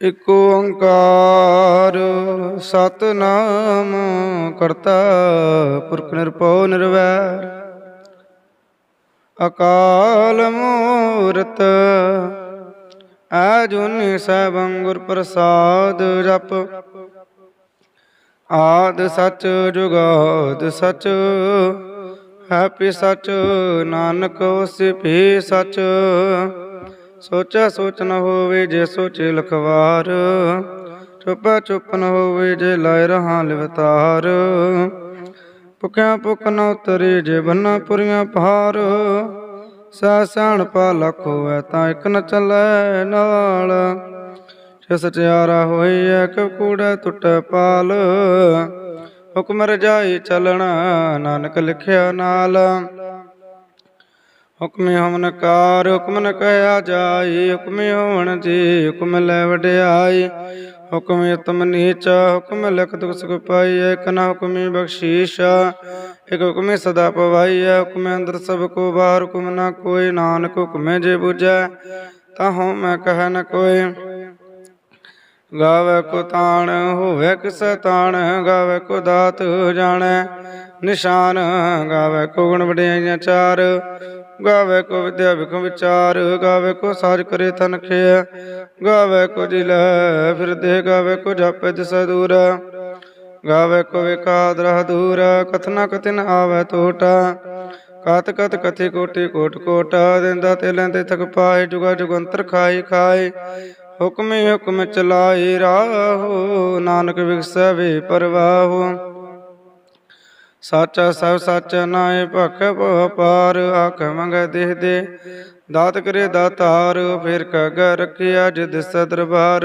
ਇਕ ਓੰਕਾਰ ਸਤਨਾਮ ਕਰਤਾ ਪੁਰਖ ਨਿਰਭਉ ਨਿਰਵੈਰ। ਅਕਾਲ ਮੂਰਤ ਆਜੁਨੀ ਸੈਭੰ ਗੁਰ ਪ੍ਰਸਾਦ ਜਪ। ਆਦ ਸਚ ਜੁਗਾਦ ਸਚ, ਹੈਪੀ ਸਚ ਨਾਨਕ ਹੋਸੀ ਭੀ ਸਚ। ਸੋਚੈ ਸੋਚ ਨ ਹੋਵੇ ਜੇ ਸੋਚੇ ਲਖਵਾਰ, ਚੁੱਪੈ ਚੁੱਪ ਨ ਹੋਵੇ ਜੇ ਲਾਇ ਰਹਾ ਲਿਵਤਾਰ। ਭੁਖਿਆ ਭੁਖ ਨ ਉਤਰੇ ਜੇ ਬੰਨਾ ਪੁਰੀਆਂ ਭਾਰ ਸਾ ਸਿਆਣ ਪਾ ਲੱਖ ਹੋਵੇ ਤਾਂ ਇੱਕ ਨ ਚੱਲੈ ਨਾਲ। ਜੇ ਸਚਿਆਰਾ ਹੋਈਐ ਕਿ ਕੂੜੈ ਟੁੱਟੈ ਪਾਲ, ਹੁਕਮ ਰਜਾਈ ਚੱਲਣਾ ਨਾਨਕ ਲਿਖਿਆ ਨਾਲ। ਹੁਕਮੇ ਹਮਨ ਕਾਰ, ਹੁਕਮ ਨ ਕਹਿਆ ਜਾਈ, ਹੁਕਮੇ ਹੋਵਣ ਜੀ, ਹੁਕਮ ਲੈ ਵਡਿਆਈ। ਹੁਕਮ ਉਤਮ ਨੀਚ, ਹੁਕਮ ਲਖ ਦੁਖ ਸੁਖ ਪਾਈ, ਇਕ ਨਾ ਬਖਸ਼ੀਸ਼। ਇਕ ਹੁਕਮੇ ਸਦਾ ਪਵਾਈ, ਹੁਕਮੇ ਅੰਦਰ ਸਭ ਕੋ ਬਾਹਰ, ਹੁਕਮ ਨਾ ਕੋਈ, ਨਾਨਕ ਹੁਕਮੇ ਜੇ 부ਜੈ ਤਾਂ ਹਉ ਮੈਂ ਕਹਿ ਨ ਕੋਈ। ਗਾਵੇ ਕੋ ਤਾਣ, ਹੋਵੇ ਕਿਸ ਤਾਣ, ਗਾਵੇ ਕੋ ਦਾਤ ਜਾਣੈ, ਨਿਸ਼ਾਨ, ਗਾਵੇ ਕੋ ਗੁਣ ਵਡਿਆਈਆਂ ਚਾਰ। ਗਾਵੇ ਕੋ ਵਿਦਿਆ ਵਿਖ ਵਿਚਾਰ, ਗਾਵੇ ਕੋ ਸਾਜ ਕਰੇ ਤਨ ਖਿਆ ਗਾਵੇ ਕੋ ਦਿਲ ਫਿਰਦੇ ਗਾਵੇ ਕੋ ਜਾਪੇ ਦਿਸ ਦੂਰ। ਗਾਵੇ ਕੋ ਵਿਕਾਦ ਰਹ ਦੂਰ ਕਥਨਾ ਕਥਨ ਆਵੇ ਟੋਟਾ ਕਤ ਕਤ ਕਥੀ ਕੋਟੀ ਕੋਟ ਕੋਟ, ਦਿੰਦਾ ਤੇ ਲੈਂਦੇ ਥਕ ਪਾਏ, ਜੁਗਾ ਜੁਗੰਤਰ ਖਾਈ ਖਾਏ ਹੁਕਮੇ ਹੁਕਮ ਚਲਾਈ ਰਾਹੋ, ਨਾਨਕ ਵਿਗਸੈ ਵੇ ਪਰਵਾਹੋ। ਸਾਚਾ ਸਭ ਸੱਚ ਨਾਏ ਭਖ ਭਉ ਪਾਰ ਆਖ ਮੰਗ ਦੇਹ ਦੇ। ਦਾਤ ਕਰੇ ਦਾਤਾਰ, ਫਿਰ ਕਗ ਰਖਿਆ ਜਿਦ ਦਰਬਾਰ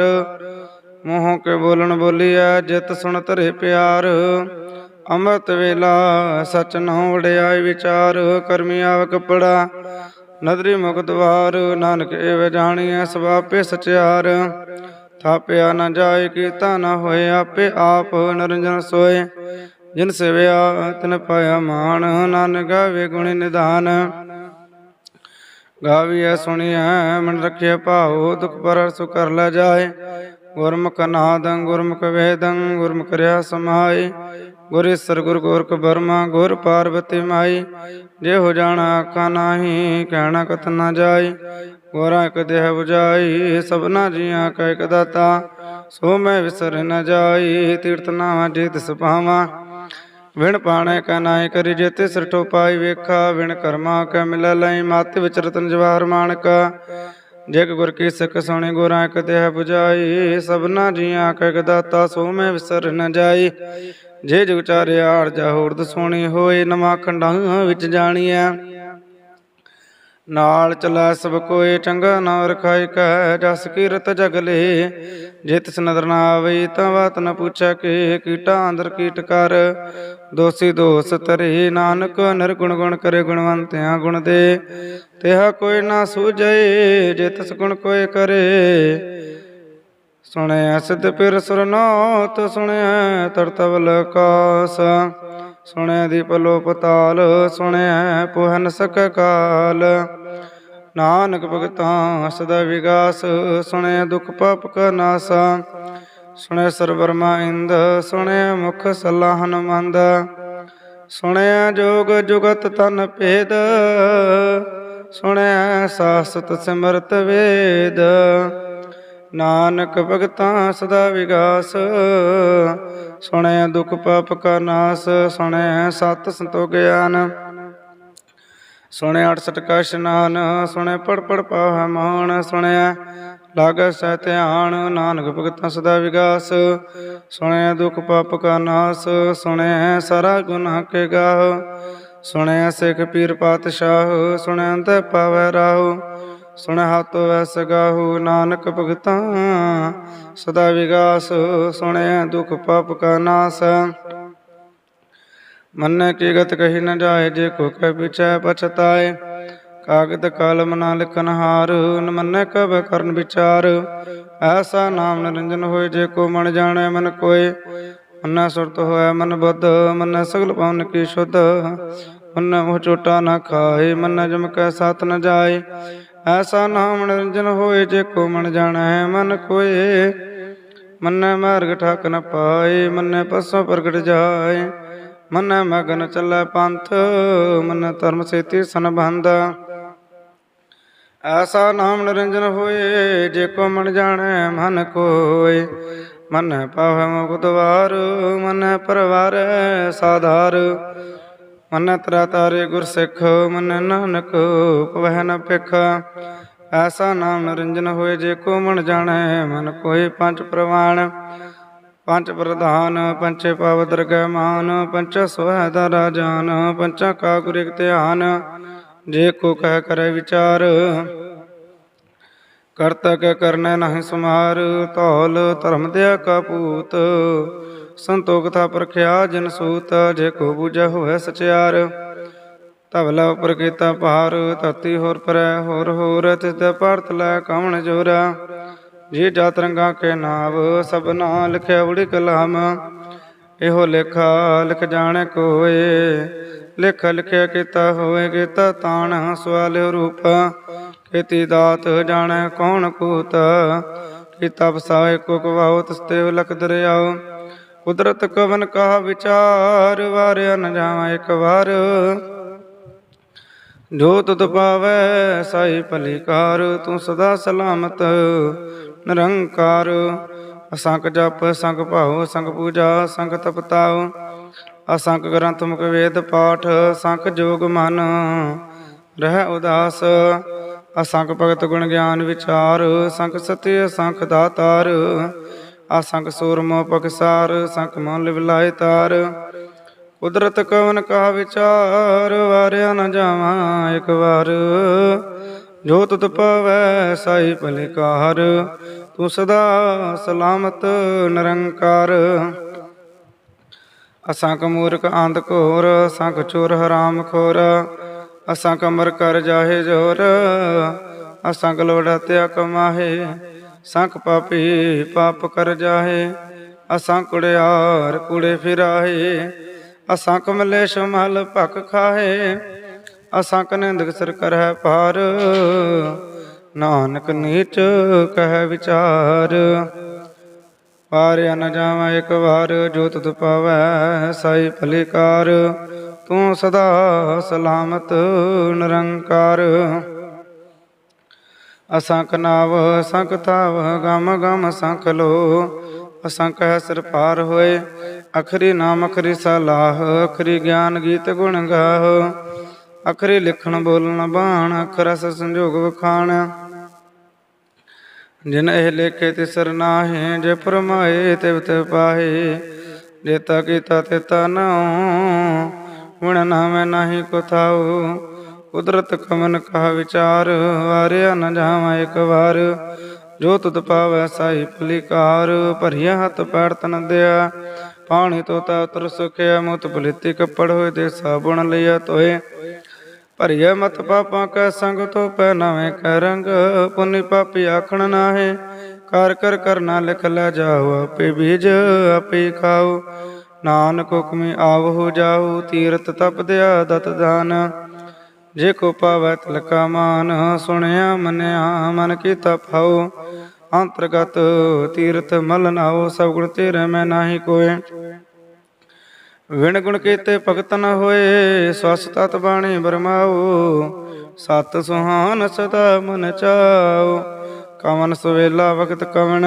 ਮੂੰਹੋਂ ਕੇ ਬੋਲਣ ਬੋਲਿਆ ਜਿਤ ਸੁਣ ਧਰੇ ਪਿਆਰ। ਅੰਮ੍ਰਿਤ ਵੇਲਾ, ਸਚ ਨਹੁ ਵਡਿਆਈ ਵਿਚਾਰ। ਕਰਮੀ ਆਵ ਕਪੜਾ, ਨਦਰੀ ਮੁਖ ਦਵਾਰ। ਨਾਨਕ ਏਵ ਜਾਣੀਐ ਸਵਾਪੇ ਸਚਿਆਰ। ਥਾਪਿਆ ਨਾ ਜਾਏ, ਕੀਤਾ ਨਾ ਹੋਏ, ਆਪੇ ਆਪ ਨਰੰਜਨ ਸੋਏ। ਜਿਨ ਸਿਵਿਆ ਤਿਨ ਪਾਇਆ ਮਾਨ, ਨਾਨਕ ਗਾਵੇ ਗੁਣ ਨਿਧਾਨ ਗਾਵੀਐ, ਸੁਣੀਐ, ਮਨ ਰਖਿਆ ਭਾਉ, ਦੁਖ ਪਰ ਸੁ ਕਰ ਲੈ ਜਾਏ। ਗੁਰਮੁਖ ਨਾਦੰ, ਗੁਰਮੁਖ ਵੇਦੰ, ਗੁਰਮੁਖ ਰਿਆ ਸਮਾਈ ਗੁਰ ਗੁਰ ਗੋਰਖ ਬਰਮਾ, ਗੁਰ ਪਾਰਵਤੀ ਮਾਈ। ਜੇ ਹੋ ਜਾਣਾ ਆਖਾਂ ਨਾਹੀ, ਕਹਿਣਾ ਕਤ ਨਾ ਜਾਈ ਗੋਰਾ ਇਕ ਦੇਹ 부ਜਾਈ ਸਭਨਾ ਜੀਆਂ ਕਾ ਇਕ ਦਾਤਾ। ਸੋ ਮੈਂ ਵਿਸਰ ਨ ਜਾਈ, ਤੀਰਥ ਨਾਵਾ ਜੇ ਤਿਸ ਪਾਵਾਂ ਵਿਣ ਪਾਣੇ ਕਾ ਨਾਇ ਕਰੀ ਜੇਤੇ ਸਰਟੋ ਪਾਈ ਵੇਖਾ, ਵਿਣ ਕਰਮਾ ਕੈ ਮਿਲੈ ਲਈ, ਮਤ ਵਿਚ ਰਤਨ ਜਵਾਹਰ ਮਾਨਕ। ਜਿਗ ਗੁਰ ਕੀ ਸਿੱਖ ਸੁਣੀ ਗੁਰਾਂ ਇਕ ਦੇਹ 부ਜਾਈ ਸਭਨਾ ਜੀਆਂ ਕਾ ਇਕ ਸੋ ਮੈਂ ਵਿਸਰ ਨ ਜਾਈ। ਜੇ ਜੁਗ ਚਾਰਿਆ ਅਰਜਾ ਹੋਰਦ ਸੋਣੀ ਹੋਏ, ਨਵਾਂ ਖੰਡਾਂ ਵਿੱਚ ਜਾਣੀਐ। ਨਾਲ ਚਲਾ ਸਭ ਕੋਏ ਚੰਗਾ ਨਾ ਰਖਾਇ ਕੈ ਜਸ ਕੀਰਤ ਜਗਲੇ ਜਿਤ ਤਿਸ ਨਾ ਆਵੇ ਤਾਂ ਬਾਤ ਨ ਪੁੱਛੈ ਕਿ, ਕੀਟਾ ਅੰਦਰ ਕੀਟ ਕਰ। ਦੋਸੀ ਦੋਸ ਤਰੇ ਨਾਨਕ, ਨਿਰਗੁਣ ਗੁਣ ਕਰੇ ਗੁਣਵੰਤਿਆਂ ਗੁਣ ਦੇ। ਤਿਹਾ ਕੋਈ ਨਾ ਸੂਝੇ ਜੇ ਤਿਸ ਗੁਣ ਕੋਏ ਕਰੇ। ਸੁਣਿਆ ਸਿਧ ਪਿਰ ਸੁਰਨਾਤ ਸੁਣਿਆ ਤਰਤਵਲ ਕਾਸ। ਸੁਣਿਆ ਦੀਪ ਲੋ ਪਤਾਲ ਸੁਣਿਆ ਪੁਹਨ ਸਕ ਕਾਲ। ਨਾਨਕ ਭਗਤਾਂ ਸਦਾ ਵਿਗਾਸ ਸੁਣਿਆ ਦੁਖ ਪਾਪ ਕਾ ਨਾਸਾ। ਸੁਣਿਆ ਸਰਬਰਮਾ ਇੰਦ ਸੁਣਿਆ ਮੁਖ ਸਲਾਹ ਮੰਦ। ਸੁਣਿਆ ਜੋਗ ਜੁਗਤ ਤਨ ਭੇਦ ਸੁਣਿਆ ਸਾਸਤ ਸਿਮਰਤ ਵੇਦ। ਨਾਨਕ ਭਗਤਾਂ ਸਦਾ ਵਿਗਾਸ। ਸੁਣਿਆ ਦੁਖ ਪਾਪ ਕਾ ਨਾਸ ਸੁਣਿਆ ਸਤ ਸੰਤੋ ਗਿਆਨ। ਸੁਣਿਆ 68 ਕਾ ਇਸ਼ਨਾਨ ਸੁਣਿਆ ਪੜ ਪੜ ਪਾਵੈ ਮਾਨ। ਸੁਣਿਆ ਲਾਗੈ ਸਹਿ ਧਿਆਨ, ਨਾਨਕ ਭਗਤਾਂ ਸਦਾ ਵਿਗਾਸ। ਸੁਣਿਆ ਦੁਖ ਪਾਪ ਕਾ ਨਾਸ ਸੁਣਿਆ ਸਾਰਾ ਗੁਨਾਹ ਕੇ ਗਾਹ। ਸੁਣਿਆ ਸਿੱਖ ਪੀਰ ਪਾਤਸ਼ਾਹ ਸੁਣਿਆ ਅੰਤ ਪਾਵੈ ਰਾਹੂ। ਸੁਣ ਹਤੋ ਵਸ ਗਾਹੂ ਨਾਨਕ ਭਗਤਾ, ਸਦਾ ਵਿਗਾਸ ਸੁਣਿਆ ਦੁਖ ਪਾਪ ਕਾ ਨਾਸ। ਮਨ ਕੀ ਗਤ ਕਹੀ ਨ ਜਾਏ, ਜੇ ਕੋ ਕਹਿ ਪਿਛੈ ਪਛਤਾਏ। ਕਾਗਦ ਕਲਮ ਨਾ ਲਿਖਨ ਹਾਰ, ਨ ਮੰਨੈ ਕਬ ਕਰਨ ਵਿਚਾਰ। ਐਸਾ ਨਾਮ ਨਿਰੰਜਨ ਹੋਏ, ਜੇ ਕੋ ਮਨ ਜਾਣੈ ਮਨ ਕੋਏ। ਮਨ ਸੁਰਤ ਹੋਇ ਮਨ ਬੁੱਧ, ਮਨ ਸਗਲ ਪਵਨ ਕੀ ਸ਼ੁੱਧ। ਮਨ ਮੋਹ ਚੋਟਾ ਨਾ ਖਾਏ, ਮਨ ਜਮ ਕੈ ਸਾਥ ਨ ਜਾਏ। ਐਸਾ ਨਾਮ ਨਿਰੰਜਨ ਹੋਏ ਜੇ ਕੋ ਮਨ ਜਾਣੈ, ਮਨ ਕੋਏ ਮੰਨੈ ਮਾਰਗ ਠਾਕ ਨ ਪਾਏ, ਮੰਨੈ ਪਸੋਂ ਪ੍ਰਗਟ ਜਾਏ। ਮੰਨੈ ਮਗਨ ਚੱਲੈ ਪੰਥ, ਮੰਨੈ ਧਰਮ ਸੇਤੀ ਸੰਬੰਧ। ਐਸਾ ਨਾਮ ਨਿਰੰਜਨ ਹੋਏ ਜੇ ਕੋ ਮਨ ਜਾਣੈ, ਮਨ ਕੋਏ ਮਨੈ ਪਾਵੈ ਮੁਖ ਦਵਾਰ ਮਨੈ ਪਰਵਾਰ ਸਾਧਾਰ। ਮਨੈ ਤਰਾ ਤਾਰੇ ਗੁਰ ਸਿੱਖ, ਮਨੈ ਨਾਨਕ ਪਵਹਿ ਨ ਪਿਖ ਐਸਾ ਨਾਮ ਨਿਰੰਜਨ ਹੋਏ ਜੇ ਕੋ ਮਨ ਜਾਣੈ, ਮਨ ਕੋਈ ਪੰਜ ਪ੍ਰਵਾਨ ਪੰਜ ਪ੍ਰਧਾਨ ਪੰਚੇ ਪਾਵ ਦਰਗਹਿ ਮਾਨ, ਪੰਚਾ ਸੁਹੈ ਦਾ ਰਾਜਾਨ, ਪੰਚਾ ਕਾ ਗੁਰ ਧਿਆਨ। ਜੇ ਕੋ ਕਹਿ ਕਰੇ ਵਿਚਾਰ ਕਰਤਾ ਕੈ ਕਰਨੈ ਨਹੀਂ ਸਮਾਰ, ਧੌਲ ਧਰਮ ਦਿਆ ਕਪੂਤ ਸੰਤੋਖ ਥਾ ਪਰਖਿਆ ਜਨ ਸੂਤ, ਜੇ ਕੋ ਬੂਝੈ ਹੋਇ ਸਚਿਆਰ। ਧਵਲਾ ਉਪਰ ਕੀਤਾ ਭਾਰ, ਧਰਤੀ ਹੋਰ ਪਰੈ, ਹੋਰ ਹੋਰ ਤਿਸ ਦੇ ਭਾਰਤ ਲੈ ਕਵਣ ਜੋਰਾ। ਜੀ ਜਾ ਰੰਗਾ ਕੇ ਨਾਵ ਸਭਨਾ ਲਿਖਿਆ ਉੜੀ ਕਲਾਮ। ਇਹੋ ਲੇਖਾ ਲਿਖ ਜਾਣ ਕੋਏ, ਲਿਖ ਲਿਖਿਆ ਕੀਤਾ ਹੋਏ ਕੀਤਾ ਤਾਣ ਸਵਾਲ ਰੂਪ। ਕੀਤੀ ਦਾਤ ਜਾਣੈ ਕੌਣ ਕੂਤ, ਕੀਤਾ ਵਸਾਏ ਕੋ ਕਵਾਓ ਤਸਤੇ ਲਖ ਦਰਿਆਓ ਕੁਦਰਤ ਕਵਨ ਕਾ ਵਿਚਾਰ, ਵਾਰਿਆ ਨ ਜਾਵਾਂ ਇੱਕ ਵਾਰ। ਜੋ ਤੁਧ ਪਾਵੈ, ਸਾਈ ਭਲੀਕਾਰ, ਤੂੰ ਸਦਾ ਸਲਾਮਤ, ਨਿਰੰਕਾਰ। ਅਸੰਖ ਜਪ ਸੰਗ ਭਾਉ ਸੰਗ ਪੂਜਾ ਸੰਗ ਤਪਤਾਉ, ਅਸੰਖ ਗ੍ਰੰਥ ਮੁਖ ਵੇਦ ਪਾਠ ਸੰਖ ਜੋਗ ਮਨ, ਰਹਿ ਉਦਾਸ। ਅਸੰਖ ਭਗਤ ਗੁਣ ਗਿਆਨ ਵਿਚਾਰ ਸੰਖ ਸਤਿ ਸੰਖ ਦਾਤਾਰ। ਅਸੰਖ ਸੂਰਮ ਪਕਸਾਰ ਸੰਖ ਮਨ ਲਿਵ ਲਾਇ ਤਾਰ। ਕੁਦਰਤ ਕਵਨ ਕਾ ਵਿਚਾਰ, ਵਾਰਿਆ ਨ ਜਾਵਾਂ ਇੱਕ ਵਾਰ। ਜੋ ਤੁਧ ਪਵੈ ਸਾਈ ਭਲਿਕਾਰ, ਤੂੰ ਸਦਾ ਸਲਾਮਤ ਨਿਰੰਕਾਰ। ਅਸੰਖ ਮੂਰਖ ਅੰਧ ਘੋਰ ਅਸੰਖ ਚੋਰ ਹਰਾਮ ਖੋਰ। ਅਸੰਖ ਅਮਰ ਕਰ ਜਾਹੇ ਜੋਰ ਅਸੰਖ ਲੋੜਾ ਤਿਆ ਕਮਾਹੇ। ਸੰਖ ਪਾਪੀ ਪਾਪ ਕਰ ਜਾਹੇ ਅਸੰਖ ਕੁੜਿਆਰ ਕੁੜੇ ਫਿਰਾਹੇ ਅਸੰਖ ਮਲੇਸ਼ ਮਲ ਭਕ ਖਾਹੇ ਅਸੰਖ ਨਿੰਦਕ ਸਰ ਕਰਹਿ ਪਾਰ ਨਾਨਕ ਨੀਚ ਕਹਿ ਵਿਚਾਰ। ਪਾਰਿਆ ਨ ਜਾਵਾਂ ਇੱਕ ਵਾਰ, ਜੋ ਤੁਧ ਪਾਵੈ ਸਾਈ ਭਲੀਕਾਰ, ਤੂੰ ਸਦਾ ਸਲਾਮਤ ਨਿਰੰਕਾਰ। ਅਸੰਖ ਨਾਵ ਸੰਖ ਤਾਵ ਗਮ ਗਮ ਸੰਖ ਲੋ ਅਸੰਖ ਹੈ ਸਿਰ ਪਾਰ ਹੋਏ, ਅਖਰੀ ਨਾਮ, ਅਖਰੀ ਸਲਾਹ, ਅਖਰੀ ਗਿਆਨ ਗੀਤ ਗੁਣ ਗਾਹ। ਅਖਰੀ ਲਿਖਣ, ਬੋਲਣ, ਬਾਣ, ਅਖਰਸ ਰਸ ਸੰਜੋਗ ਵਖਾਣ। ਜਿਨ ਇਹ ਲੇਖੇ ਤਿਸਰ ਨਾਹੀ, ਜੇ ਫਰਮਾਏ ਤਿਵ ਤਿਵ ਪਾਹੇ। ਜੇਤਾ ਕੀਤਾ ਤੇਤਾ ਨਾਉ ਹੁਣ ਨਾਮੈ ਨਾਹੀ ਕੋ ਥਾਉ। ਕੁਦਰਤ ਕਮਨ ਕਹ ਵਿਚਾਰ ਵਾਰਿਆ ਨ ਜਾਵਾਂ ਇੱਕ ਵਾਰ। ਜੋ ਤੁਧ ਪਾਵੈ ਸਾਈ ਭਲੀਕਾਰ ਭਰੀਆ ਹੱਥ ਪੈਰ ਤਨ ਦਿਆ। ਪਾਣੀ ਤੋਤਾ ਉਤਰ ਸੁਖਿਆ ਮੁਤ ਭਲਿਤੀ ਕੱਪੜ ਹੋਏ ਤੇ ਸਾਬੁਣ ਲਿਆ ਤੋਏ ਭਰੀਏ ਮਤ ਪਾਪਾਂ ਕੈ ਸੰਗ ਤੋ ਪੈ ਨਵੇਂ ਕੈ ਰੰਗ, ਪੁੰਨੀ ਪਾਪੀ ਆਖਣ ਨਾਹੇ। ਕਰ ਕਰ ਕਰਨਾ ਲਿਖ ਲੈ ਜਾਓ, ਆਪੇ ਬੀਜ, ਆਪੇ ਖਾਓ। ਨਾਨਕ ਆਵ ਹੋ ਜਾਉ ਤੀਰਤ ਤਪ ਦਿਆ ਦਤ ਦਾਨ। ਜੇ ਕੋ ਪਾਵੈ ਤਿਲਕਾ ਮਾਨ, ਸੁਣਿਆ ਮੰਨਿਆ ਮਨ ਕੀ ਤਪਾਉ ਅੰਤਰਗਤ ਤੀਰਥ ਮਲ ਨਾਓ ਸਭ ਗੁਣ ਤੇਰੇ ਮੈਂ ਨਾਹੀ ਕੋਏ। ਵਿਣ ਗੁਣ ਕੀਤੇ ਭਗਤ ਨ ਹੋਏ, ਸਵਸ ਤਤ ਬਾਣੀ ਬਰਮਾਓ ਸਤ ਸੁਹਾਨ ਸਦਾ ਮਨ ਚਾਓ ਕਵਨ ਸੁਵੇਲਾ ਵਕਤ ਕਵਨ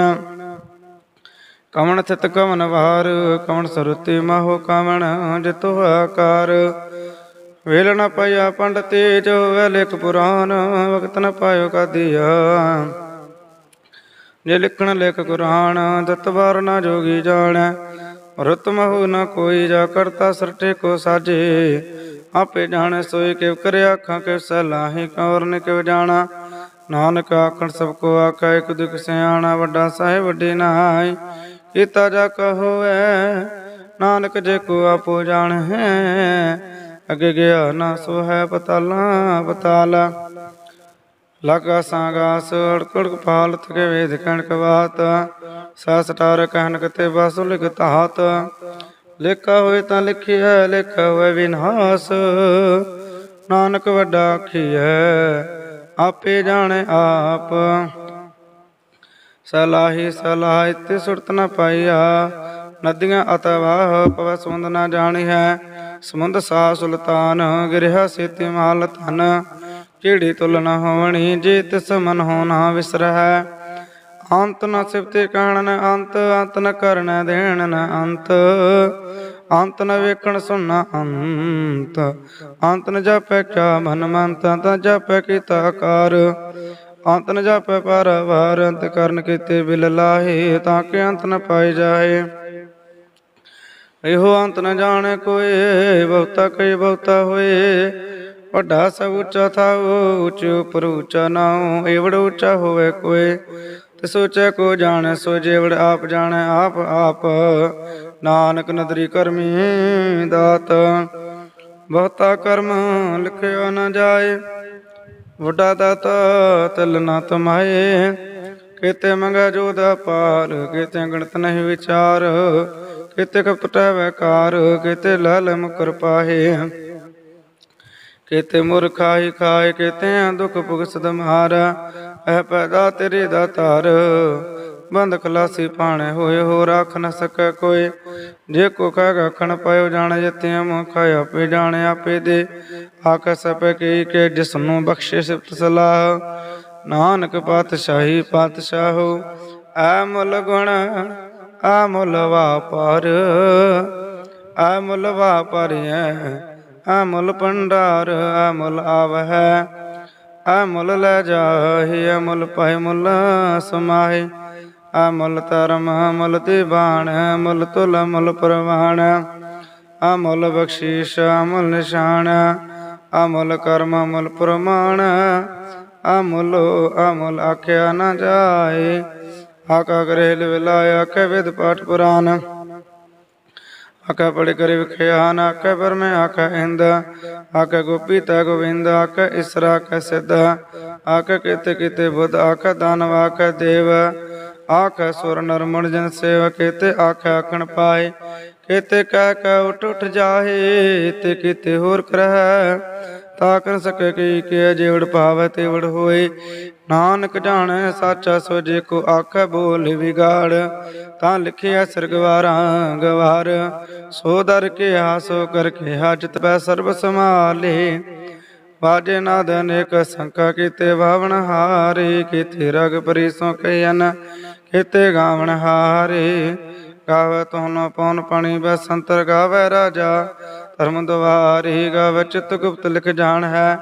ਕਵਨ ਥਿਤ ਕਵਨ ਵਾਰ ਕਵਨ ਸਰੁਤੀ ਮਾਹੋ ਕਵਨ ਜਿਤੋ ਆਕਾਰ। ਵੇਲ ਨ ਪਾਇਆ ਪੰਡ ਜੋ ਹੋਵੇ ਲਿਖ ਪੁਰਾਨ, ਵਕਤ ਨ ਪਾਇਓ ਕਾਦੀਆ। ਜੇ ਲਿਖਣ ਲਿਖ ਕੁਰਾਨ ਦਤਵਾਰ ਨਾ ਜੋਗੀ ਜਾਣੈ, ਰਤ ਮਹੁ ਨ ਕੋਈ ਜਾ ਕਰਤਾ ਸਰਟੇ ਕੋ ਸਾਜੇ। ਆਪੇ ਜਾਣੈ ਸੋਈ ਕਿਵ ਕਰਿਆ ਅੱਖਾਂ ਕਿਵ ਸਲਾਹੀ ਕੌਰ ਨੇ ਕਿਵ ਜਾਣਾ। ਨਾਨਕ ਆਖਣ ਸਭ ਕੋ ਆਖਾ, ਇਕ ਦੁਖ ਸਿਆਣਾ, ਵੱਡਾ ਸਾਹਿਬ ਵੱਡੀ ਨਾਈ ਕੀਤਾ ਜਾ ਕਹੋਐ, ਨਾਨਕ ਜੇ ਕੋ ਆਪੋ ਜਾਣ ਹੈ ਅਗੇ ਗਿਆ ਨਾ ਸੋ ਹੈ ਪਤਾਲਾ ਪਤਾਲਾ ਲਗਾ ਸਾਗਾਸ ਅੜਕੜ ਪਾਲ ਥਕੇ ਵੇਦ ਕਣਕ ਬਾਤ ਸਾਸ ਟਾਰ ਕਹਿਨ ਕਤੇ ਬਸੁ ਲਿਖ ਤਾਤ ਲਿਖਾ ਹੋਏ ਤਾਂ ਲਿਖਿਆ ਲਿਖਾ ਹੋਏ ਵਿਨਾਸ਼। ਨਾਨਕ ਵੱਡਾ ਆਖੀਐ, ਆਪੇ ਜਾਣੇ ਆਪ। ਸਲਾਹੀ ਸਲਾਹ ਤੇ ਸੁਰਤ ਨ ਪਾਈਆ, ਨਦੀਆਂ ਅਤਵਾਹ ਪਵ ਸਮੁੰਦ ਨ ਜਾਣੀ ਹੈ ਸਮੁੰਦ ਸਾ ਸੁਲਤਾਨ ਗਿਰਹਾ ਸੇਤੀ ਮਾਲ ਧਨ। ਕਿਹੜੀ ਤੁਲ ਨ ਹੋਵਣੀ ਜੇ ਤਿਸ ਮਨ ਹੋ ਨਾ ਵਿਸਰਹਿ। ਅੰਤ ਨ ਸਿਫਤੇ ਕਾਣਨ ਅੰਤ ਅੰਤ ਨ ਕਰਨ ਦੇਣ ਨ ਅੰਤ। ਅੰਤ ਨ ਵੇਖਣ ਸੁਣਨਾ ਅੰਤ। ਅੰਤ ਨ ਜਾਪੈ ਕਿਆ ਮਨ ਮੰਤ, ਅੰਤ ਨ ਕੀਤਾ ਆਕਾਰ। ਅੰਤ ਨ ਜਾਪੈ ਪਰ ਵਾਰ, ਅੰਤ ਕਰਨ ਕੀਤੇ ਬਿਲ ਲਾਹੇ, ਤਾਂ ਕਿ ਅੰਤ ਨ ਪਾਏ ਜਾਏ। ਇਹੋ ਅੰਤ ਨ ਜਾਣੇ ਕੋਏ ਬਹੁਤਾ ਕਈ ਬਹੁਤਾ ਹੋਏ। ਵੱਡਾ ਸਭ ਉੱਚਾ ਥਾ ਉੱਚ ਉਪਰ ਉੱਚਾ ਨਾਉ, ਏਵੜ ਉੱਚਾ ਹੋਵੇ ਕੋਏ ਤੇ ਸੋਚੈ ਕੋ ਜਾਣੈ, ਸੋ ਜੇਵੜ ਆਪ ਜਾਣੈ, ਆਪ ਆਪ ਨਾਨਕ ਨਦਰੀ ਕਰਮੀ ਦਾਤ। ਬਹੁਤਾ ਕਰਮ ਲਿਖਿਆ ਨਾ ਜਾਏ, ਵੱਡਾ ਦਾਤਾ ਤਲ ਨਾ ਤਮਾਏ। ਕਿਤੇ ਮੰਗਾ ਜੋਦਾ ਪਾਰ, ਕਿਤੇ ਗਣਤ ਨਹੀਂ ਵਿਚਾਰ। ਕਿਤੇ ਕਪਟੈ ਵੈਕਾਰ ਕਿਤੇ ਲਾਲ ਮੁਕਰ ਪਾਹੇ ਕਿਤੇ ਮੁਰਖਾਈ ਖਾਏ ਕਿਤੇ ਦੁਖ ਭੁਗਸਦ ਮਾਰਾ ਐ ਪੈਦਾ ਤੇਰੇ ਦਾ ਬੰਦ ਖਲਾਸੀ ਪਾਣੇ ਹੋਏ ਹੋ ਰੱਖ ਨ ਸਕੈ ਕੋਈ। ਜੇ ਕੋ ਕਹਿ ਗਖਣ ਪਾਇਓ ਜਾਣ ਜਤੇ ਮੁਖ ਆਪੇ ਜਾਣੇ ਆਪੇ ਦੇ। ਆਕ ਸਪੈ ਕੀ ਕੇ ਜਿਸ ਨੂੰ ਬਖਸ਼ੇ ਸਿਫਤ ਸਲਾਹ। ਨਾਨਕ ਪਾਤਸ਼ਾਹੀ ਪਾਤਸ਼ਾਹੋ, ਐ ਮੁਲ ਗੁਣ ਅਮੁੱਲ ਮੁਲ ਵਾਪਰ ਆ ਮੁਲ ਵਾਪਰਿਐ ਆ ਮੁਲ ਭੰਡਾਰ ਅਮੁੱਲ ਮੁਲ ਆਵਹਿ ਅਮੁੱਲ ਲੈ ਜਾਹੀ ਅਮੁੱਲ ਮੁਲ ਮੁੱਲ ਮੁਲ ਸਮਾਹੀ, ਆ ਧਰਮ ਅਮੁੱਲ ਦੀਵਾਨ ਅਮੁੱਲ ਤੁਲ, ਮੁਲ ਪ੍ਰਵਾਨ ਅਮੁੱਲ ਮੁਲ ਬਖਸ਼ੀਸ਼, ਆ ਨਿਸ਼ਾਨ ਅਮੁੱਲ ਕਰਮ, ਮੁਲ ਪ੍ਰਮਾਣ ਅਮੁੱਲ ਅਮੁੱਲ ਆਖਿਆ ਨਾ ਜਾਏ ਆਕਾ ਕਰੇ ਲਿਵਲਾਇਆ ਆਖੇ ਵਿਦ ਪਾਠ ਪੁਰਾਨ ਆਕਾ ਪੜ ਕਰੇ ਵਿਖਿਆਨ ਆਕਾ ਪਰਮੇ ਆਕਾ ਇੰਦ। ਆਕਾ ਗੋਪੀ ਤਾ ਗੋਵਿੰਦ ਆਕਾ ਇਸਰਾ ਆਕਾ ਸਿੱਧ। ਆਕਾ ਕਿਤੇ ਕਿਤੇ ਬੁੱਧ ਆਕਾ ਦਾਨਵ ਆਕਾ ਦੇਵ। ਆਕਾ ਸੁਰ ਨਰ ਮਣ ਜਨ ਸੇਵ, ਕਿਤੇ ਆਖਾ ਆਖਣ ਪਾਏ। ਕਿਤੇ ਕਹਿ ਕਹਿ ਉਠ ਉਠ ਜਾਹੇ, ਤੇ ਕਿਤੇ ਹੋਰ ਕਰਹਿ। ਤਾ ਕਰ ਸਕੇ ਕੀ ਕੇ ਜੇਵੜ ਭਾਵੈ ਤੇਵੜ ਹੋਏ। ਨਾਨਕ ਜਾਣੈ ਸਾਚਾ ਸੋ ਜੇ ਕੋ ਆਖੈ ਬੋਲ ਵਿਗਾੜ। ਤਾਂ ਲਿਖਿਆ ਸਰਗਵਾਰਾਂ ਗਵਾਰ। ਸੋ ਦਰ ਕੇ ਆਸੋ ਕਰ ਕੇ ਹਾਜਤ ਪੈ ਸਰਬ ਸਮਾਲੇ ਬਾਜੇ ਨਾਦ ਅਨੇਕ ਸੰਕਾ ਕੀਤੇ ਭਾਵਨ ਹਾਰੇ। ਕੀਤੇ ਰਗ ਪਰਿਸੋਂ ਕਹਿਨ, ਕੀਤੇ ਗਾਵਨ ਹਾਰੇ। ਗਾਵੇ ਤੋਨ ਪਉਨ ਪਣੀ ਬਸੰਤਰ ਗਾਵੇ ਰਾਜਾ। ਧਰਮ ਦਵਾਰੀ ਗਾਵੇ, ਚਿਤ ਗੁਪਤ ਲਿਖ ਜਾਣ ਹੈ।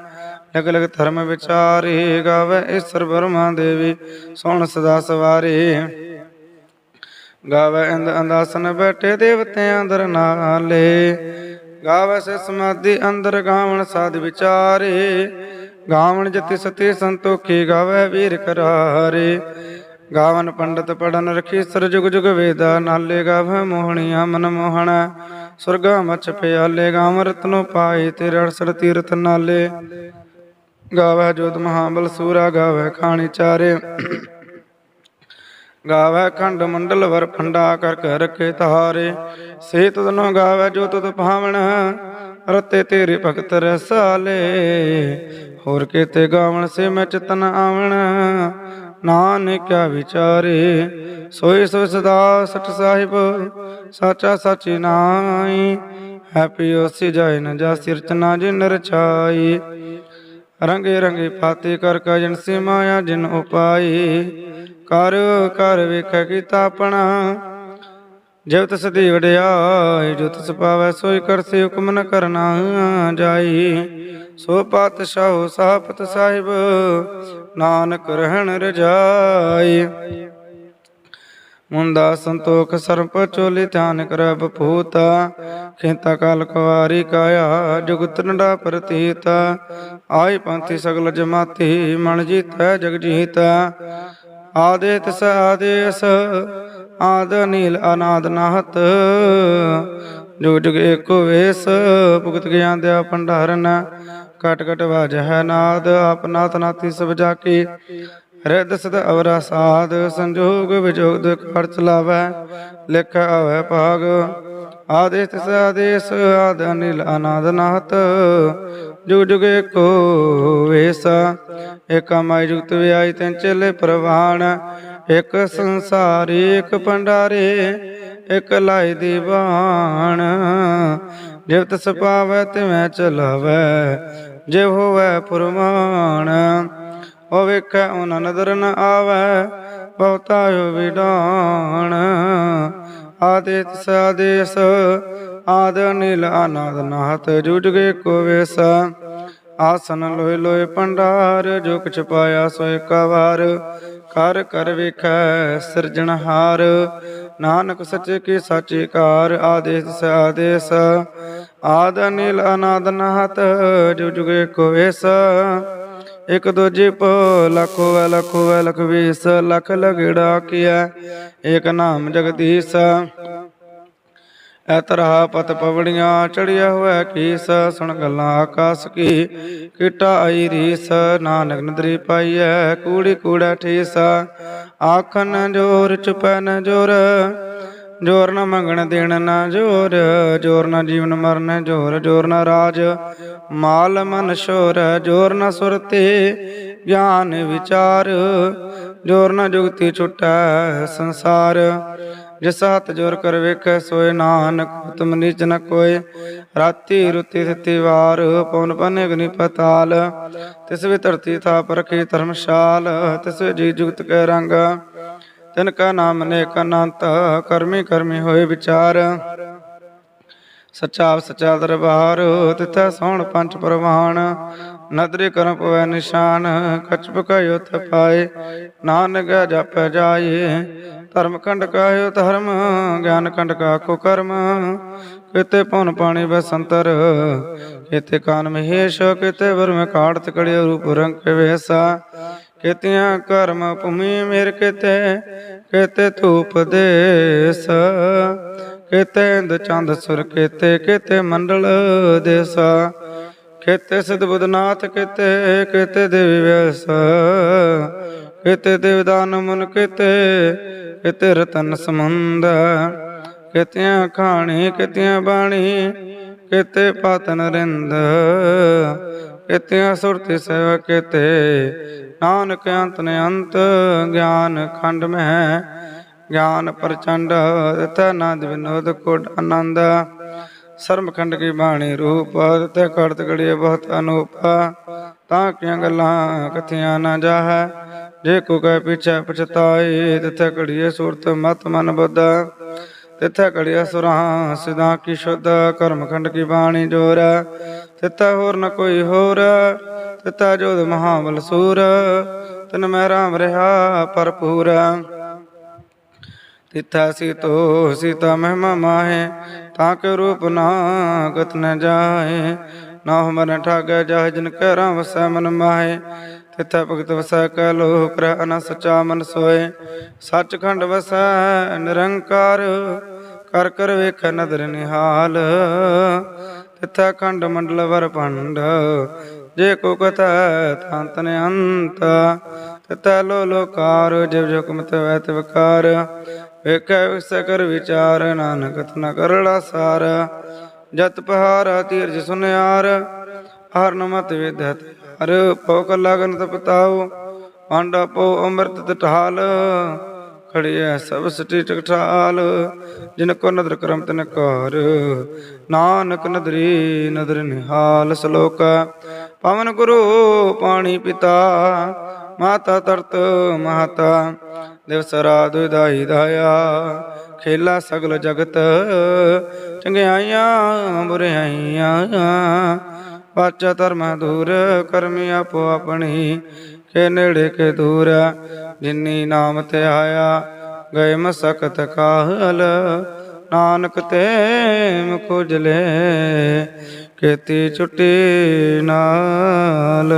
ਲਗ ਲਗ ਧਰਮ ਵਿਚਾਰੀ ਗਾਵੇ ਈਸ਼ਰ ਬਰਮਾ ਦੇਵੀ ਸੁਣ ਸਦਾ ਸਵਾਰੀ। ਗਾਵੇ ਇੰਦ ਅੰਦਾਸਨ ਬੈਠੇ ਦੇਵਤਿਆਂ ਅੰਦਰ ਨਾਲੇ। ਗਾਵੇ ਸੇ ਸਮਾਧੀ ਅੰਦਰ ਗਾਵਣ ਸਾਧ ਵਿਚਾਰੇ। ਗਾਵਣ ਜਤੀ ਸਤੀ ਸੰਤੋਖੀ ਗਾਵੇ ਵੀਰ ਕਰਾਰੇ। ਗਾਵਨ ਪੰਡਤ ਪੜਨ ਰਖੀ ਸਰ ਜੁਗ ਜੁਗ ਵੇਦਾ ਨਾਲੇ ਗਾਵੇ ਮੋਹਣੀਆਂ ਮਨ ਮੋਹਣਾ। ਸੁਰਗਾ ਮਛ ਪਿਆਲੇ ਗਾਵ ਰਤਨੋ ਪਾਏ ਤੇ ਰੜਸੜ ਤੀਰਥ ਨਾਲੇ। ਗਾਵੇ ਜੋਤ ਮਹਾਬਲ ਸੂਰਾ, ਗਾਵੇ ਖਾਣੀ ਚਾਰੇ। ਗਾਵੈ ਖੰਡ ਮੰਡਲ ਵਰ ਫੰਡਾ ਕਰ ਕਰ ਰਖੇ ਤਾਰੇ ਸੇ ਤਦਨੋ ਗਾਵੇ ਜੋ ਤਦ ਭਾਵਨ, ਰਤੇ ਤੇਰੇ ਭਗਤ ਰਸਾਲੇ। ਹੋਰ ਕੀਤੇ ਗਾਵਣ ਸੇ ਮੈਂ ਚਤਨ ਆਵਣ। ਨਾਨਕਿਆ ਵਿਚਾਰੇ ਸੋਈ ਸੋ ਸਦਾ ਸਚ ਸਾਹਿਬ, ਸਾਚਾ ਸਾਚੀ ਨਾਈ ਹੈਪੀ ਹੋਸੀ ਜਾਇ ਨ ਜਾ ਸਿਰਚਨਾ ਜਿਨ ਰਚਾਈ ਰੰਗੇ ਰੰਗੇ ਪਾਤੇ ਕਰ ਕਜਨ ਸੇ ਮਾਇਆ ਜਿਨ ਉਪਾਈ, ਕਰ ਕਰ ਵੇਖ ਕੀਤਾ ਆਪਣਾ ਜਬ ਤਸ ਦੀ ਵਡਿਆਈ ਜੋ ਤਸ ਪਾਵੈ ਸੋਈ ਕਰਸੇ ਹੁਕਮ ਨ ਕਰਨਾ ਜਾਈ। ਸੋ ਪਾਤਸ਼ਾਹ ਸਾਪਤ ਸਾਹਿਬ, ਨਾਨਕ ਰਹਿਣ ਰਜਾਈ। ਮੁੰਦਾ ਸੰਤੋਖ ਸਰਪ ਚੋਲੀ ਧਿਆਨ ਕਰਬ ਭੂਤਾ ਖੇਤਾ ਕਾਲ ਕੁਵਾਰੀ ਕਾਇਆ, ਜੁਗਤ ਨਡਾ ਪ੍ਰਤੀਤ। ਆਈ ਪੰਥੀ ਸਗਲ ਜਮਾਤੀ, ਮਨ ਜੀਤੈ ਜਗ ਜੀਤਾ। ਆਦੇ ਤਿਸ ਆਦੇਸ ਆਦ ਨੀਲ ਅਨਾਦ ਨਾਹਤ। ਜੁਗ ਜੁਗ ਏਕੋ ਵੇਸ, ਭੁਗਤ ਗਿਆਨ ਦਿਆ ਭੰਡਾਰਨ। ਕਟ ਕਟ ਵਾਜ ਹੈ ਨਾਦ ਆਪਨਾਤ ਨਾਤੀ ਸਭ ਜਾ ਕੀ ਰਿੱਧ ਸਦ ਅਵਰਾ ਸਾਧ, ਸੰਜੋਗ ਵਿਜੋਗ ਦੁਖ ਪਰ ਚਲਾਵੈ, ਲਿਖ ਆਵੈ ਭਾਗ। ਆਦੇਸ ਤਿਸ ਆਦੇਸ ਆਦ ਅਨਿਲ ਅਨਾਦ ਨਾਹਤ, ਜੁਗ ਜੁਗ ਏਕੋ ਵੇਸ, ਏਕ ਮਾਈ ਜੁਗਤ ਵਿਆਈ ਤੈਨ ਚਲੇ ਪ੍ਰਵਾਣ ਇੱਕ ਸੰਸਾਰੀ ਇੱਕ ਭੰਡਾਰੇ ਇੱਕ ਲਾਈ ਦੀ ਬਾਣ ਜਿਵ ਤਿਸ ਪਾਵੈ ਤਿਵੈ ਚਲਾਵੈ ਜਿਵ ਹੋਵੈ ਪੁਰਮਾਨ। ਉਹ ਵੇਖੈ ਉਹਨਾਂ ਨਦਰ ਨ ਆਵੈ, ਬਹੁਤਾ ਵਿਡਾਣ ਆਦਿ ਤਿਸ ਆਦੇਸ, ਆਦ ਨੀਲ ਅਨਾਦ ਨਾਹਤ ਜੁਜਗੇ ਕੋ ਵੇਸ। ਆਸਨ ਲੋਏ ਲੋਏ ਭੰਡਾਰ ਜੋ ਕੁਛ ਪਾਇਆ ਸੋ ਏਕਾ ਕਰ ਕਰ ਵਿਖੈ ਸਿਰਜਣਹਾਰ ਨਾਨਕ ਸੱਚੇ ਕੀ ਸਾਚੀ ਕਾਰ ਆਦੇਸ ਆਦੇਸ। ਆਦ ਨੀਲ ਅਨਾਦ ਨਾਹਤ ਜੁਜਗੇ ਕੋ ਵੇਸ। ਇਕ ਦੂਜੇ ਪੋ ਲੱਖੋ ਵੈ ਲੱਖੋ ਵੈ ਲਖ ਵੀਸ, ਲਖ ਲਗੜਾ ਕੀਆ ਏਕ ਨਾਮ ਜਗਦੀਸ਼। ਐਤਰਾ ਪਤ ਪਵੜੀਆਂ ਚੜਿਆ ਹੋਇਆ ਕੀਸ। ਸੁਣ ਗੱਲਾਂ ਆਕਾਸ ਕੀ, ਕੀਟਾ ਆਈ ਰੀਸ। ਨਾਨਕ ਨਦਰੀ ਪਾਈਐ, ਕੂੜੀ ਕੂੜਾ ਠੀਸ। ਆਖਨ ਜੋਰ ਚੁਪੈ ਜੋਰ ਜੋਰ ਨਾ ਮੰਗਣ ਦੇਣ ਨਾ ਜੋਰ ਜੋਰ ਨਾ ਜੀਵਨ ਮਰਨ ਜੋਰ ਜੋਰ ਨਾ ਰਾਜ ਮਾਲ ਮਨ ਸ਼ੋਰ, ਜੋਰ ਨ ਸੁਰਤੇ ਗਿਆਨ ਵਿਚਾਰ, ਜੋਰ ਨਾ ਜੁਗਤੀ ਛੁਟੈ ਸੰਸਾਰ। ਜਿਸ ਹੱਥ ਜੋਰ ਕਰ ਵੇਖੈ ਸੋਏ ਨਾਨਕ, ਤੁਮ ਨੀਚ ਨ ਕੋਏ, ਰਾਤੀ ਰੁਤੀ ਸਤੀ ਵਾਰ ਪਉਨ ਪਨੇ ਅਗਨੀ ਪਤਾਲ। ਤਿਸ ਵੀ ਧਰਤੀ ਥਾਪ ਰਖੀ ਧਰਮਸ਼ਾਲ, ਤਿਸ ਜੀ ਜੁਗਤ ਕੈ ਰੰਗ। ਤਿਨ ਕਾ ਨਾਮ ਨੇਕ ਅਨੰਤ, ਕਰਮੀ ਕਰਮੀ ਹੋਏ ਵਿਚਾਰ। ਸੱਚਾ ਸੱਚਾ ਦਰਬਾਰ, ਤਿਥੈ ਸੋਹਣ ਪੰਜ ਪ੍ਰਵਾਨ। ਨਦਰੀ ਕਰਮ ਪਵੈ ਨਿਸ਼ਾਨ, ਕਛ ਪਕਾਇਓ ਪਾਏ। ਨਾਨਕ ਜਪੈ ਜਾਏ, ਧਰਮ ਕੰਡ ਕਾਇਓ ਧਰਮ, ਗਿਆਨ ਕੰਡ ਕਾ ਕੋ ਕਰਮ। ਕਿਤੇ ਪਉਨ ਪਾਣੀ ਬਸੰਤਰ ਕਿਤੇ ਕਾਨ ਮਹੇਸ਼, ਕਿਤੇ ਵਰਮ ਕਾੜਤ ਕੜਿਓ ਰੂਪ ਰੰਗ ਵੇਸਾ। ਕਿਤਿਆਂ ਕਰਮ ਭੂਮੀ ਮੇਰ ਕਿਤੇ ਕਿਤੇ ਧੂਪ ਦੇਸ ਕਿਤੇ ਇੰਦ ਚੰਦ ਸੁਰ ਕਿਤੇ ਕਿਤੇ ਮੰਡਲ ਦੇਸਾ ਕਿਤੇ ਸਿਧ ਕਿਤੇ ਕਿਤੇ ਦੇਵੀ ਵੈਸ ਕਿਤੇ ਦੇਵਦਾਨ ਮਨ ਕਿਤੇ ਕਿਤੇ ਰਤਨ ਸਮੁੰਦ, ਕਿਤਿਆਂ ਖਾਣੀ, ਕਿਤਿਆਂ ਬਾਣੀ, ਕਿਤੇ ਪਤਨ ਰਿੰਦ ਕਿਤਿਆਂ ਸੁਰਤੀ ਸੇਵਾ ਕਿਤੇ। ਨਾਨਕ ਅੰਤ ਨੇ ਅੰਤ ਗਿਆਨ ਖੰਡ ਮਹਿ ਗਿਆਨ ਪ੍ਰਚੰਡ ਤੈ ਨੰਦ ਵਿਨੋਦ ਕੋਟ ਆਨੰਦ। ਸਰਮ ਖੰਡ ਕੀ ਬਾਣੀ ਰੂਪ ਤੇ ਕੜਤ ਗੜੀਏ ਬਹੁਤ ਅਨੂਪ। ਤਾਂ ਕਿਆਂ ਗੱਲਾਂ ਕਥਿਆਂ ਨਾ ਜਾਹੈ। ਜੇ ਕੋ ਕੈ ਪਿਛੈ ਪਛਤਾਏ ਤਿਥੈ ਘੜੀਏ ਸੂਰਤ ਮਤ ਮਨ ਬੁੱਧ। ਤਿਥੈ ਘੜਿਆ ਸੁਰਾਂ ਸਿਦਾ ਕੀ ਸ਼ੁੱਧ ਕਰਮ ਖੰਡ ਕੀ ਬਾਣੀ ਜੋਰ। ਤਿਥੈ ਹੋਰ ਨ ਕੋਈ ਹੋਰ, ਤਿਥੈ ਜੋਦ ਮਹਾਬਲ ਸੂਰ ਤਨ ਮੈਂ ਰਾਮ ਰਹਾ ਭਰਪੂਰ। ਤਿਥੈ ਸੀਤੋ ਸੀਤਾ ਮਹਿਮਾ ਮਾਹੇ, ਤਾਂ ਕੇ ਰੂਪ ਨਾ ਗਤ ਨ ਜਾਏ ਨਾ ਮਨ ਠਾਗੈ ਜਹ ਜਨ ਕੈ ਰਾਮ ਵਸੈ ਮਨ ਮਾਹੇ। ਤਿਥੈ ਭਗਤ ਵਸੈ ਕੈ ਲੋਕ ਰਹਿ ਅਨ ਸਚਾ ਮਨ ਸੋਏ ਸੱਚਖੰਡ ਵਸੈ ਨਿਰੰਕਾਰ ਕਰ ਕਰ ਵੇਖੈ ਨਦਰ ਨਿਹਾਲ। ਤਿਥੈ ਖੰਡ ਮੰਡਲ ਵਰ ਭੰਡ। ਜੇ ਕੋ ਕਥੈ ਤਾਂ ਤਨ ਅੰਤ। ਤਿਥੈ ਲੋ ਲੋਕਾਰ, ਜਿਵ ਜੁਕਮ ਵੈਤ ਵਿਕਾਰ ਵੇਖੈ ਵਿਸ ਕਰ ਵਿਚਾਰ, ਨਾਨਕ ਤਨ ਕਰੜਾ ਸਾਰ ਜਤ ਪਹਾਰਾ, ਤੀਰਜ ਸੁਨਿਆਰ। ਹਰ ਨਮਤ ਵਿਦਤ ਹਰ ਪੋਕ ਲਗਨ ਤਪਤਾਉ ਪਾਂਡਾ ਪੋ ਅੰਮ੍ਰਿਤ ਤਟਾਲ ਖੜਿਆ ਸਭ ਸਟੀ ਟਕਠਾਲ ਜਿਨ ਕੋ ਨਦਰ ਕਰਮ ਤਨ ਕਰ ਨਾਨਕ ਨਦਰੀ, ਨਦਰ ਨਿਹਾਲ ਸ਼ਲੋਕ। ਪਵਨ ਗੁਰੂ ਪਾਣੀ ਪਿਤਾ, ਮਾਤਾ ਤਰਤ ਮਾਤਾ ਦਿਵਸ ਰਾਤ ਦਾਈ ਦਾਇਆ, ਖੇਲਾ ਸਗਲ ਜਗਤ। ਚੰਗਿਆਈਆਂ, ਬੁਰਿਆਈਆਂ, ਪਾਚਾ ਧਰਮ ਦੂਰ, ਕਰਮੀ ਆਪੋ ਆਪਣੀ। ਕੇ ਨੇੜੇ ਕੇ ਦੂਰ ਜਿਨੀ ਨਾਮ ਤੇ ਆਇਆ, ਗਏ ਮਸਕਤ ਕਾਹਲ। ਨਾਨਕ ਤੇ ਮੁਖੁਜਲੇ ਕੀਤੀ ਛੁੱਟੀ ਨਾਲ।